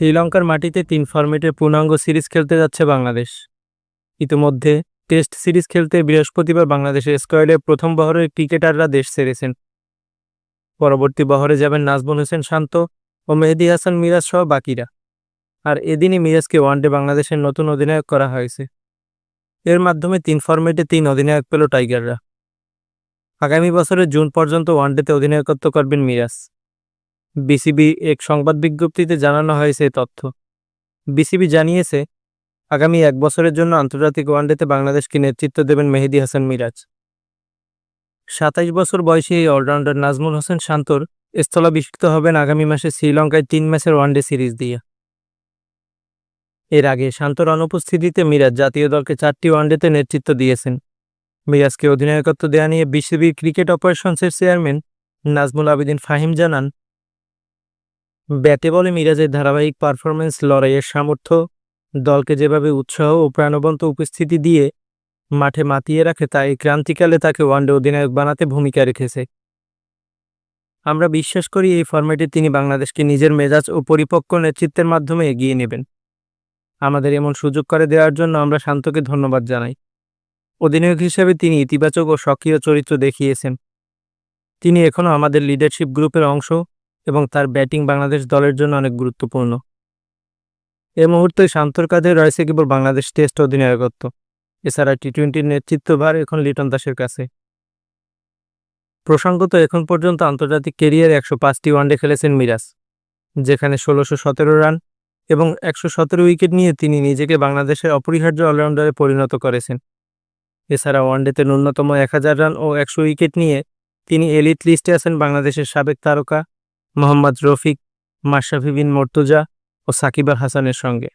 শ্রীলঙ্কার মাটিতে তিন ফরম্যাটের পূর্ণাঙ্গ সিরিজ খেলতে যাচ্ছে বাংলাদেশ। ইতিমধ্যে টেস্ট সিরিজ খেলতে বৃহস্পতিবার বাংলাদেশের স্কোয়াডে প্রথম বহরের ক্রিকেটাররা দেশ ছেড়েছেন। পরবর্তী বহরে যাবেন নাজমুল হোসেন শান্ত ও মেহেদি হাসান মিরাজ সহ বাকিরা। আর এদিনই মিরাজকে ওয়ানডে বাংলাদেশের নতুন অধিনায়ক করা হয়েছে। এর মাধ্যমে তিন ফর্মেটে তিন অধিনায়ক পেল টাইগাররা। আগামী বছরের জুন পর্যন্ত ওয়ানডেতে অধিনায়কত্ব করবেন মিরাজ। বিসিবি এক সংবাদ বিজ্ঞপ্তিতে জানানো হয়েছে তথ্য। বিসিবি জানিয়েছে, আগামী এক বছরের জন্য আন্তর্জাতিক ওয়ানডেতে বাংলাদেশকে নেতৃত্ব দেবেন মেহেদি হাসান মিরাজ। সাতাইশ বছর বয়সী এই অলরাউন্ডার নাজমুল হোসেন শান্তর স্থলাভিষিক্ত হবেন আগামী মাসে শ্রীলঙ্কায় তিন ম্যাচের ওয়ানডে সিরিজ দিয়ে। এর আগে শান্তর অনুপস্থিতিতে মিরাজ জাতীয় দলকে চারটি ওয়ানডেতে নেতৃত্ব দিয়েছেন। মিরাজকে অধিনায়কত্ব দেয়া নিয়ে বিসিবির ক্রিকেট অপারেশনসের চেয়ারম্যান নাজমুল আবেদিন ফাহিম জানান ব্যাটে বলে মিরাজের ধারাবাহিক পারফরমেন্স লড়াইয়ের সামর্থ্য, দলকে যেভাবে উৎসাহ ও প্রাণবন্ত উপস্থিতি দিয়ে মাঠে মাতিয়ে রাখে, তা এই ক্রান্তিকালে তাকে ওয়ানডে অধিনায়ক বানাতে ভূমিকা রেখেছে। আমরা বিশ্বাস করি এই ফরম্যাটে তিনি বাংলাদেশকে নিজের মেজাজ ও পরিপক্ক নেতৃত্বের মাধ্যমে এগিয়ে নেবেন। আমাদের এমন সুযোগ করে দেওয়ার জন্য আমরা শান্তকে ধন্যবাদ জানাই। অধিনায়ক হিসেবে তিনি ইতিবাচক ও সক্রিয় চরিত্র দেখিয়েছেন। তিনি এখনও আমাদের লিডারশিপ গ্রুপের অংশ। এবং তার ব্যাটিং বাংলাদেশ দলের জন্য অনেক গুরুত্বপূর্ণ। এ মুহূর্তে শান্তর কাঁধে রয়েছে কেবল বাংলাদেশ টেস্ট অধিনায়কত্ব। এছাড়া টি টোয়েন্টির নেতৃত্বভার এখন লিটন দাসের কাছে। প্রসঙ্গত, এখন পর্যন্ত আন্তর্জাতিক কেরিয়ারে একশো পাঁচটি ওয়ানডে খেলেছেন মিরাজ, যেখানে ষোলোশো সতেরো রান এবং একশো সতেরো উইকেট নিয়ে তিনি নিজেকে বাংলাদেশের অপরিহার্য অলরাউন্ডারে পরিণত করেছেন। এছাড়া ওয়ানডেতে ন্যূনতম এক হাজার রান ও একশো উইকেট নিয়ে তিনি এলিট লিস্টে আছেন বাংলাদেশের সাবেক তারকা মোহাম্মদ রফিক মাশরাফি বিন মর্তুজা ও সাকিব হাসানের সঙ্গে।